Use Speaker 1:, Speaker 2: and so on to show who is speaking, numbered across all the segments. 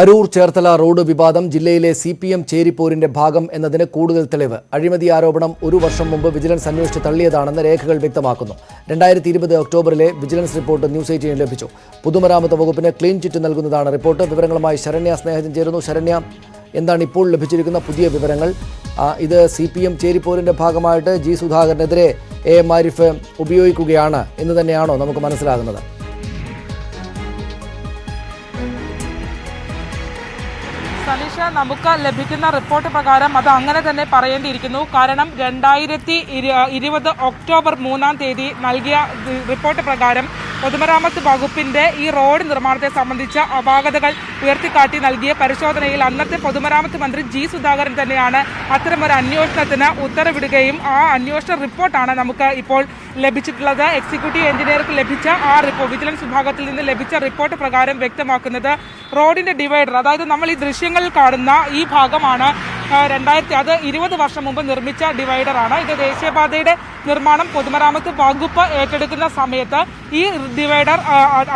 Speaker 1: Aroor Cherthala road വിവാദം ജില്ലയിലെ C P M ചേരിപ്പോരിന്റെ ഭാഗം എന്നതിന് കൂടുതൽ തെളിവ്. അഴിമതി ആരോപണം ഒരു വർഷം മുമ്പ് വിജിലൻസ് അന്വേഷിച്ച് തള്ളിയതാണെന്ന് രേഖകൾ വ്യക്തമാക്കുന്നു. രണ്ടായിരത്തി ഇരുപത് ഒക്ടോബറിലെ വിജിലൻസ് റിപ്പോർട്ട് ന്യൂസ് എയ്റ്റീന് ലഭിച്ചു. പൊതുമരാമത്ത് വകുപ്പിന് ക്ലീൻ ചിറ്റ് നൽകുന്നതാണ് റിപ്പോർട്ട്. വിവരങ്ങളുമായി ശരണ്യ സ്നേഹജൻ ചേരുന്നു. ശരണ്യ എന്താണ് ഇപ്പോൾ ലഭിച്ചിരിക്കുന്ന പുതിയ വിവരങ്ങൾ? ഇത് സി പി എം ചേരിപ്പോരിന്റെ ഭാഗമായിട്ട് ജി സുധാകരനെതിരെ എ എം ആരിഫ് ഉപയോഗിക്കുകയാണ് എന്ന് തന്നെയാണോ നമുക്ക് മനസ്സിലാകുന്നത്?
Speaker 2: സലീഷ നമുക്ക് ലഭിക്കുന്ന റിപ്പോർട്ട് പ്രകാരം അത് അങ്ങനെ തന്നെ പറയേണ്ടിയിരിക്കുന്നു. കാരണം രണ്ടായിരത്തി ഇരുപത് ഒക്ടോബർ മൂന്നാം തീയതി നൽകിയ റിപ്പോർട്ട് പ്രകാരം പൊതുമരാമത്ത് വകുപ്പിന്റെ ഈ റോഡ് നിർമ്മാണത്തെ സംബന്ധിച്ച അപാകതകൾ ഉയർത്തിക്കാട്ടി നൽകിയ പരിശോധനയിൽ അന്നത്തെ പൊതുമരാമത്ത് മന്ത്രി ജി സുധാകരൻ തന്നെയാണ് അത്തരമൊരു അന്വേഷണത്തിന് ഉത്തരവിടുകയും ആ അന്വേഷണ റിപ്പോർട്ടാണ് നമുക്ക് ഇപ്പോൾ ലഭിച്ചിട്ടുള്ളത്. എക്സിക്യൂട്ടീവ് എഞ്ചിനീയർക്ക് ലഭിച്ച ആ റിപ്പോർട്ട് വിജിലൻസ് വിഭാഗത്തിൽ നിന്ന് ലഭിച്ച റിപ്പോർട്ട് പ്രകാരം വ്യക്തമാക്കുന്നത് റോഡിന്റെ ഡിവൈഡർ അതായത് നമ്മൾ ഈ ദൃശ്യങ്ങളിൽ കാണുന്ന ഈ ഭാഗമാണ് രണ്ടായിരത്തി അത് ഇരുപത് വർഷം മുമ്പ് നിർമ്മിച്ച ഡിവൈഡറാണ് ഇത് ദേശീയപാതയുടെ നിർമ്മാണം പൊതുമരാമത്ത് വകുപ്പ് ഏറ്റെടുക്കുന്ന സമയത്ത് ഈ ഡിവൈഡർ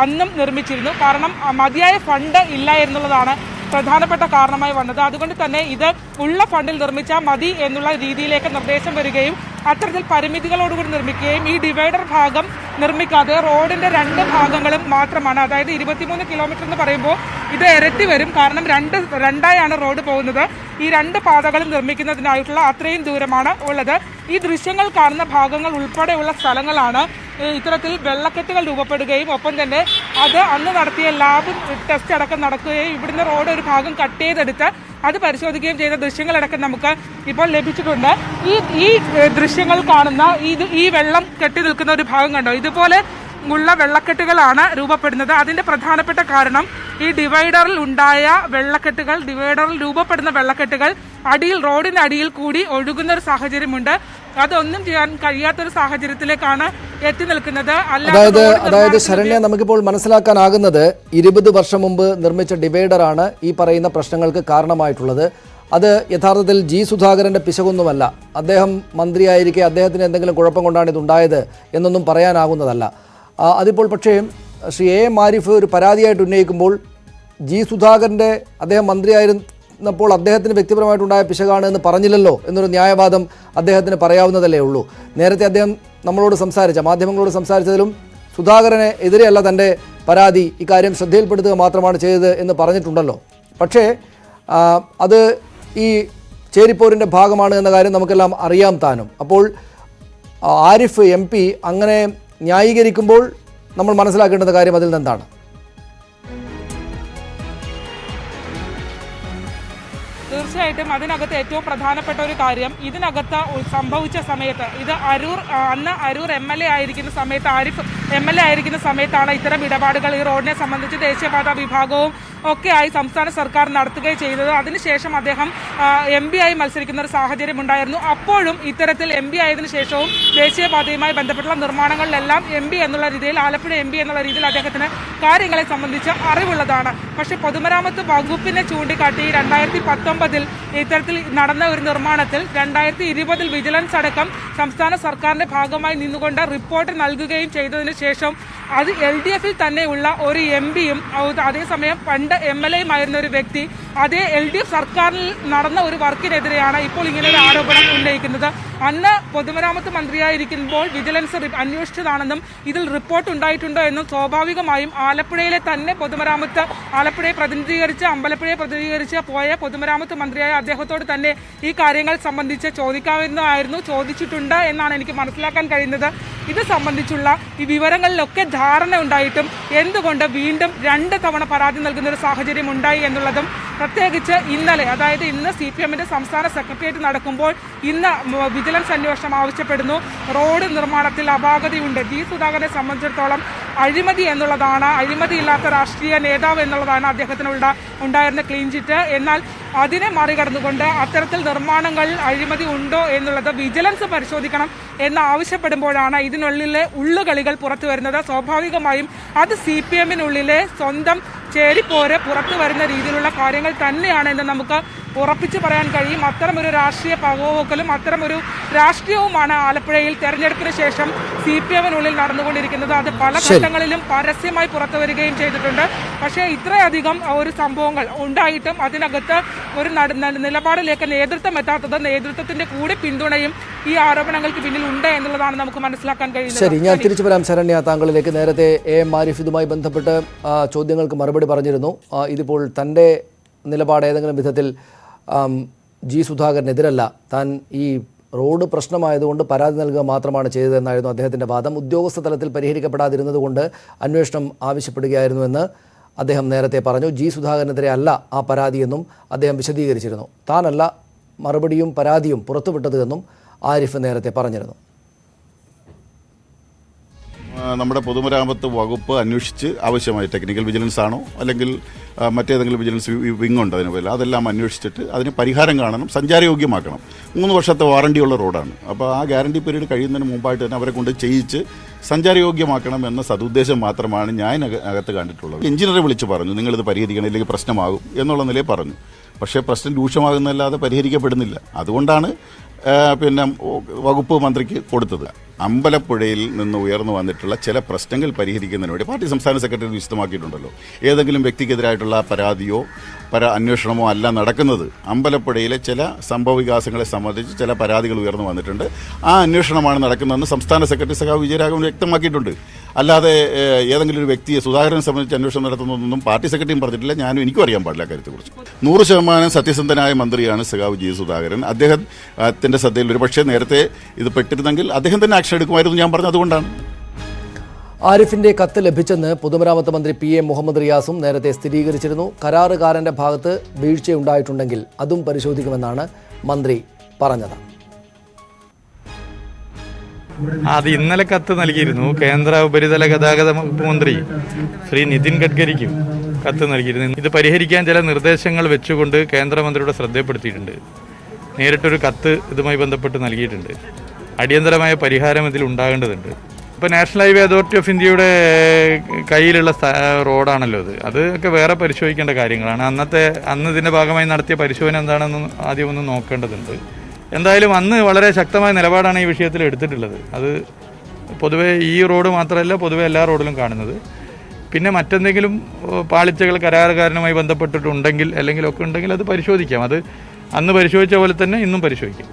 Speaker 2: അന്നും നിർമ്മിച്ചിരുന്നു. കാരണം മതിയായ ഫണ്ട് ഇല്ല എന്നുള്ളതാണ് പ്രധാനപ്പെട്ട കാരണമായി വന്നത്. അതുകൊണ്ട് തന്നെ ഇത് ഉള്ള ഫണ്ടിൽ നിർമ്മിച്ചാൽ മതി എന്നുള്ള രീതിയിലേക്ക് നിർദ്ദേശം വരികയും അത്തരത്തിൽ പരിമിതികളോടുകൂടി നിർമ്മിക്കുകയും ഈ ഡിവൈഡർ ഭാഗം നിർമ്മിക്കാതെ റോഡിന്റെ രണ്ട് ഭാഗങ്ങളും മാത്രമാണ്. അതായത് ഇരുപത്തിമൂന്ന് കിലോമീറ്റർ എന്ന് പറയുമ്പോൾ ഇത് ഇരട്ടി വരും. കാരണം രണ്ട് രണ്ടായാണ് റോഡ് പോകുന്നത്. ഈ രണ്ട് പാതകളും നിർമ്മിക്കുന്നതിനായിട്ടുള്ള അത്രയും ദൂരമാണ് ഉള്ളത്. ഈ ദൃശ്യങ്ങൾ കാണുന്ന ഭാഗങ്ങൾ ഉൾപ്പെടെയുള്ള സ്ഥലങ്ങളാണ്. ഇത്തരത്തിൽ വെള്ളക്കെട്ടുകൾ രൂപപ്പെടുകയും ഒപ്പം തന്നെ അത് അന്ന് നടത്തിയ ലാബ് ടെസ്റ്റ് അടക്കം നടക്കുകയും ഇവിടുന്ന് റോഡ് ഒരു ഭാഗം കട്ട് ചെയ്തെടുത്ത് അത് പരിശോധിക്കുകയും ചെയ്ത ദൃശ്യങ്ങളടക്കം നമുക്ക് ഇപ്പോൾ ലഭിച്ചിട്ടുണ്ട്. ഈ ഈ ദൃശ്യങ്ങൾ കാണുന്ന ഇത് ഈ വെള്ളം കെട്ടി നിൽക്കുന്ന ഒരു ഭാഗം കണ്ടോ? ഇതുപോലെ ഉള്ള വെള്ളക്കെട്ടുകളാണ് രൂപപ്പെടുന്നത്. അതിന്റെ പ്രധാനപ്പെട്ട കാരണം ഈ ഡിവൈഡറിൽ ഉണ്ടായ വെള്ളക്കെട്ടുകൾ ഡിവൈഡറിൽ രൂപപ്പെടുന്ന വെള്ളക്കെട്ടുകൾ അടിയിൽ റോഡിന് അടിയിൽ കൂടി ഒഴുകുന്ന ഒരു സാഹചര്യമുണ്ട്. അതൊന്നും ചെയ്യാൻ കഴിയാത്തൊരു സാഹചര്യത്തിലേക്കാണ് എത്തി നിൽക്കുന്നത്.
Speaker 1: അതായത് അതായത് ശരണ്യ നമുക്കിപ്പോൾ മനസ്സിലാക്കാനാകുന്നത് ഇരുപത് വർഷം മുമ്പ് നിർമ്മിച്ച ഡിവൈഡറാണ് ഈ പറയുന്ന പ്രശ്നങ്ങൾക്ക് കാരണമായിട്ടുള്ളത്. അത് യഥാർത്ഥത്തിൽ ജി സുധാകരന്റെ പിശകൊന്നുമല്ല. അദ്ദേഹം മന്ത്രിയായിരിക്കെ അദ്ദേഹത്തിന് എന്തെങ്കിലും കുഴപ്പം കൊണ്ടാണ് ഇതുണ്ടായത് എന്നൊന്നും പറയാനാകുന്നതല്ല. അതിപ്പോൾ പക്ഷേ ശ്രീ എ എം ആരിഫ് ഒരു പരാതിയായിട്ട് ഉന്നയിക്കുമ്പോൾ ജി സുധാകരന്റെ അദ്ദേഹം മന്ത്രിയായിരുന്നപ്പോൾ അദ്ദേഹത്തിന് വ്യക്തിപരമായിട്ടുണ്ടായ പിശകാണ് എന്ന് പറഞ്ഞില്ലല്ലോ എന്നൊരു ന്യായവാദം അദ്ദേഹത്തിന് പറയാവുന്നതല്ലേ ഉള്ളൂ. നേരത്തെ അദ്ദേഹം നമ്മളോട് സംസാരിച്ച മാധ്യമങ്ങളോട് സംസാരിച്ചതിലും സുധാകരനെ എതിരെയല്ല തന്റെ പരാതി ഇക്കാര്യം ശ്രദ്ധയിൽപ്പെടുത്തുക മാത്രമാണ് ചെയ്തത് എന്ന് പറഞ്ഞിട്ടുണ്ടല്ലോ. പക്ഷേ അത് ഈ ചേരിപ്പോരിന്റെ ഭാഗമാണ് എന്ന കാര്യം നമുക്കെല്ലാം അറിയാം താനും. അപ്പോൾ ആരിഫ് എം അങ്ങനെ ന്യായീകരിക്കുമ്പോൾ നമ്മൾ മനസ്സിലാക്കേണ്ടുന്ന കാര്യം അതിൽ നിന്നെന്താണ്?
Speaker 2: തീർച്ചയായിട്ടും അതിനകത്ത് ഏറ്റവും പ്രധാനപ്പെട്ട ഒരു കാര്യം ഇതിനകത്ത് സംഭവിച്ച സമയത്ത് ഇത് അരൂർ അന്ന് അരൂർ എം എൽ എ ആയിരിക്കുന്ന സമയത്ത് ആരിഫ് എം എൽ എ ആയിരിക്കുന്ന സമയത്താണ് ഇത്തരം ഇടപാടുകൾ ഈ റോഡിനെ സംബന്ധിച്ച് ദേശീയപാത വിഭാഗവും ഒക്കെ ആയി സംസ്ഥാന സർക്കാർ നടത്തുകയും ചെയ്തത്. അതിനുശേഷം അദ്ദേഹം എം പി ആയി മത്സരിക്കുന്ന ഒരു സാഹചര്യം ഉണ്ടായിരുന്നു. അപ്പോഴും ഇത്തരത്തിൽ എം പി ആയതിനു ശേഷവും ദേശീയപാതയുമായി ബന്ധപ്പെട്ടുള്ള നിർമ്മാണങ്ങളിലെല്ലാം എം പി എന്നുള്ള രീതിയിൽ ആലപ്പുഴ എം പി എന്നുള്ള രീതിയിൽ അദ്ദേഹത്തിന് കാര്യങ്ങളെ സംബന്ധിച്ച് അറിവുള്ളതാണ്. പക്ഷെ പൊതുമരാമത്ത് വകുപ്പിനെ ചൂണ്ടിക്കാട്ടി രണ്ടായിരത്തി പത്തൊമ്പതിൽ ഇത്തരത്തിൽ നടന്ന ഒരു നിർമ്മാണത്തിൽ രണ്ടായിരത്തി ഇരുപതിൽ വിജിലൻസ് അടക്കം സംസ്ഥാന സർക്കാരിന്റെ ഭാഗമായി നിന്നുകൊണ്ട് റിപ്പോർട്ട് നൽകുകയും ചെയ്തതിനു ശേഷം അത് എൽ ഡി എഫിൽ തന്നെയുള്ള ഒരു എം പിയും അതേസമയം പണ്ട് എം എൽ എയുമായിരുന്ന ഒരു വ്യക്തി അതേ എൽ ഡി എഫ് സർക്കാരിൽ നടന്ന ഒരു വർക്കിനെതിരെയാണ് ഇപ്പോൾ ഇങ്ങനെ ഒരു ആരോപണം ഉന്നയിക്കുന്നത്. അന്ന് പൊതുമരാമത്ത് മന്ത്രിയായിരിക്കുമ്പോൾ വിജിലൻസ് അന്വേഷിച്ചതാണെന്നും ഇതിൽ റിപ്പോർട്ട് ഉണ്ടായിട്ടുണ്ടോ എന്നും സ്വാഭാവികമായും ആലപ്പുഴയിലെ തന്നെ പൊതുമരാമത്ത് ആലപ്പുഴയെ പ്രതിനിധീകരിച്ച് അമ്പലപ്പുഴയെ പ്രതിനിധീകരിച്ച് പോയ പൊതുമരാമത്ത് മന്ത്രിയായ അദ്ദേഹത്തോട് തന്നെ ഈ കാര്യങ്ങൾ സംബന്ധിച്ച് ചോദിക്കാവുന്നതായിരുന്നു ചോദിച്ചിട്ടുണ്ട് എന്നാണ് എനിക്ക് മനസ്സിലാക്കാൻ കഴിയുന്നത്. ഇത് സംബന്ധിച്ചുള്ള ഈ വിവരങ്ങളിലൊക്കെ ധാരണ ഉണ്ടായിട്ടും എന്തുകൊണ്ട് വീണ്ടും രണ്ട് തവണ പരാതി നൽകുന്ന ഒരു സാഹചര്യം ഉണ്ടായി എന്നുള്ളതും പ്രത്യേകിച്ച് ഇന്നലെ അതായത് ഇന്ന് സി പി സംസ്ഥാന സെക്രട്ടേറിയറ്റ് നടക്കുമ്പോൾ ഇന്ന് വിജിലൻസ് അന്വേഷണം ആവശ്യപ്പെടുന്നു. റോഡ് നിർമ്മാണത്തിൽ അപാകതയുണ്ട്. ജി സുധാകരനെ സംബന്ധിച്ചിടത്തോളം അഴിമതി എന്നുള്ളതാണ് അഴിമതിയില്ലാത്ത രാഷ്ട്രീയ നേതാവ് എന്നുള്ളതാണ് അദ്ദേഹത്തിനുള്ള ഉണ്ടായിരുന്ന ക്ലീൻ ചിറ്റ് എന്നാൽ അതിനെ മറികടന്നുകൊണ്ട് അത്തരത്തിൽ നിർമ്മാണങ്ങളിൽ അഴിമതി ഉണ്ടോ എന്നുള്ളത് വിജിലൻസ് പരിശോധിക്കണം എന്ന് ആവശ്യപ്പെടുമ്പോഴാണ് ഇതിനുള്ളിലെ ഉള്ളുകളികൾ പുറത്തു വരുന്നത് സ്വാഭാവികമായും അത് സി പി എമ്മിനുള്ളിലെ സ്വന്തം ചേരിപ്പോര് പുറത്തു വരുന്ന രീതിയിലുള്ള കാര്യങ്ങൾ തന്നെയാണ് എന്ന് നമുക്ക് ഉറപ്പിച്ചു പറയാൻ കഴിയും. അത്തരമൊരു രാഷ്ട്രീയ പകവോക്കലും അത്തരമൊരു രാഷ്ട്രീയവുമാണ് ആലപ്പുഴയിൽ തെരഞ്ഞെടുപ്പിന് ശേഷം സി പി എമ്മിനുള്ളിൽ നടന്നുകൊണ്ടിരിക്കുന്നത്. അത് പല ഘട്ടങ്ങളിലും പരസ്യമായി പുറത്തു വരികയും ചെയ്തിട്ടുണ്ട്. പക്ഷേ ഇത്രയധികം ഒരു സംഭവങ്ങൾ ഉണ്ടായിട്ടും അതിനകത്ത് ഒരു നിലപാടിലേക്ക് നേതൃത്വം എത്താത്തത് നേതൃത്വത്തിന്റെ കൂടി പിന്തുണയും ഈ ആരോപണങ്ങൾക്ക് പിന്നിൽ ഉണ്ട് എന്നുള്ളതാണ് നമുക്ക് മനസ്സിലാക്കാൻ കഴിയുന്നത്.
Speaker 1: ശരി ഞാൻ തിരിച്ചു വരാം ശരണ്യ. താങ്കളിലേക്ക് നേരത്തെ എ എം ആരിഫ് ഇതുമായി ബന്ധപ്പെട്ട് ചോദ്യങ്ങൾക്ക് മറുപടി പറഞ്ഞിരുന്നു. ആ, ഇതിപ്പോൾ തന്റെ നിലപാട് ഏതെങ്കിലും വിധത്തിൽ ജി സുധാകരനെതിരല്ല. താൻ ഈ റോഡ് പ്രശ്നമായതുകൊണ്ട് പരാതി നൽകുക മാത്രമാണ് ചെയ്തതെന്നായിരുന്നു അദ്ദേഹത്തിന്റെ വാദം. ഉദ്യോഗസ്ഥ തലത്തിൽ പരിഹരിക്കപ്പെടാതിരുന്നതുകൊണ്ട് അന്വേഷണം ആവശ്യപ്പെടുകയായിരുന്നുവെന്ന് അദ്ദേഹം നേരത്തെ പറഞ്ഞു. ജി സുധാകരനെതിരെ അല്ല ആ പരാതിയെന്നും അദ്ദേഹം വിശദീകരിച്ചിരുന്നു. താനല്ല മറുപടിയും പരാതിയും പുറത്തുവിട്ടത് എന്നും ആരിഫ് നേരത്തെ പറഞ്ഞിരുന്നു.
Speaker 3: നമ്മുടെ പൊതുമരാമത്ത് വകുപ്പ് അന്വേഷിച്ച് ആവശ്യമായ ടെക്നിക്കൽ വിജിലൻസ് ആണോ? അല്ലെങ്കിൽ മറ്റേതെങ്കിലും വിജിലൻസ് വിങ് ഉണ്ട് അതിന് പോലെ അതെല്ലാം അന്വേഷിച്ചിട്ട് അതിന് പരിഹാരം കാണണം സഞ്ചാരയോഗ്യമാക്കണം. മൂന്ന് വർഷത്തെ വാറണ്ടിയുള്ള റോഡാണ്. അപ്പോൾ ആ ഗ്യാരണ്ടി പീരീഡ് കഴിയുന്നതിന് മുമ്പായിട്ട് തന്നെ അവരെ കൊണ്ട് ചെയ്യിച്ച് സഞ്ചാരയോഗ്യമാക്കണം എന്ന സതുദ്ദേശം മാത്രമാണ് ഞാൻ അകത്ത് കണ്ടിട്ടുള്ളത്. എഞ്ചിനീയറെ വിളിച്ച് പറഞ്ഞു നിങ്ങളിത് പരിഹരിക്കണം ഇല്ലെങ്കിൽ പ്രശ്നമാകും എന്നുള്ള നിലയിൽ പറഞ്ഞു. പക്ഷേ പ്രശ്നം രൂക്ഷമാകുന്നതല്ലാതെ പരിഹരിക്കപ്പെടുന്നില്ല. അതുകൊണ്ടാണ് പിന്നെ വകുപ്പ് മന്ത്രിക്ക് കൊടുത്തത്. അമ്പലപ്പുഴയിൽ നിന്ന് ഉയർന്നു വന്നിട്ടുള്ള ചില പ്രശ്നങ്ങൾ പരിഹരിക്കുന്നതിന് വേണ്ടി പാർട്ടി സംസ്ഥാന സെക്രട്ടറി വിശദമാക്കിയിട്ടുണ്ടല്ലോ. ഏതെങ്കിലും വ്യക്തിക്കെതിരായിട്ടുള്ള പരാതിയോ പര അന്വേഷണമോ അല്ല നടക്കുന്നത്. അമ്പലപ്പുഴയിലെ ചില സംഭവവികാസങ്ങളെ സംബന്ധിച്ച് ചില പരാതികൾ ഉയർന്നു വന്നിട്ടുണ്ട്. ആ അന്വേഷണമാണ് നടക്കുന്നതെന്ന് സംസ്ഥാന സെക്രട്ടറി സഖാവ് വിജയരാഘവൻ വ്യക്തമാക്കിയിട്ടുണ്ട്. അല്ലാതെ ഏതെങ്കിലും ഒരു വ്യക്തിയെ സുധാകരനെ സംബന്ധിച്ച് അന്വേഷണം നടത്തുന്നതൊന്നും പാർട്ടി സെക്രട്ടറിയും പറഞ്ഞിട്ടില്ല. ഞാനും എനിക്കും അറിയാൻ പാടില്ല കാര്യത്തെക്കുറിച്ച്. നൂറ് ശതമാനം സത്യസന്ധനായ മന്ത്രിയാണ് സഖാവ് ജി സുധാകരൻ. അദ്ദേഹത്തിന്റെ ശ്രദ്ധയിൽ ഒരുപക്ഷെ നേരത്തെ ഇത് പെട്ടിരുന്നെങ്കിൽ അദ്ദേഹം തന്നെ ആക്ഷൻ എടുക്കുമായിരുന്നു ഞാൻ പറഞ്ഞത് അതുകൊണ്ടാണ്
Speaker 1: ആരിഫിന്റെ കത്ത് ലഭിച്ചെന്ന് പൊതുമരാമത്ത് മന്ത്രി പി എ മുഹമ്മദ് റിയാസും നേരത്തെ സ്ഥിരീകരിച്ചിരുന്നു. കരാറുകാരന്റെ ഭാഗത്ത് വീഴ്ചയുണ്ടായിട്ടുണ്ടെങ്കിൽ അതും പരിശോധിക്കുമെന്നാണ് മന്ത്രി പറഞ്ഞത്.
Speaker 4: അത് ഇന്നലെ കത്ത് നൽകിയിരുന്നു. കേന്ദ്ര ഉപരിതല ഗതാഗത മന്ത്രി ശ്രീ നിതിൻ ഗഡ്കരിക്കും കത്ത് നൽകിയിരുന്നു. ഇത് പരിഹരിക്കാൻ ചില നിർദ്ദേശങ്ങൾ വെച്ചുകൊണ്ട് കേന്ദ്രമന്ത്രിയുടെ ശ്രദ്ധപ്പെടുത്തിയിട്ടുണ്ട് നേരിട്ടൊരു കത്ത് ഇതുമായി ബന്ധപ്പെട്ട് നൽകിയിട്ടുണ്ട്. അടിയന്തരമായ പരിഹാരം ഇതിൽ ഉണ്ടാകേണ്ടതുണ്ട്. ഇപ്പോൾ നാഷണൽ ഹൈവേ അതോറിറ്റി ഓഫ് ഇന്ത്യയുടെ കയ്യിലുള്ള റോഡാണല്ലോ അത് അതൊക്കെ വേറെ പരിശോധിക്കേണ്ട കാര്യങ്ങളാണ്. അന്നത്തെ അന്ന് ഇതിന്റെ ഭാഗമായി നടത്തിയ പരിശോധന എന്താണെന്ന് ആദ്യം ഒന്ന് നോക്കേണ്ടതുണ്ട്. എന്തായാലും അന്ന് വളരെ ശക്തമായ നിലപാടാണ് ഈ വിഷയത്തിൽ എടുത്തിട്ടുള്ളത്. അത് പൊതുവെ ഈ റോഡ് മാത്രമല്ല പൊതുവെ എല്ലാ റോഡിലും കാണുന്നത്. പിന്നെ മറ്റെന്തെങ്കിലും പാളിച്ചകൾ കരാറുകാരനുമായി ബന്ധപ്പെട്ടിട്ടുണ്ടെങ്കിൽ അല്ലെങ്കിൽ ഒക്കെ ഉണ്ടെങ്കിൽ അത് പരിശോധിക്കാം. അത് അന്ന് പരിശോധിച്ച പോലെ തന്നെ ഇന്നും പരിശോധിക്കാം.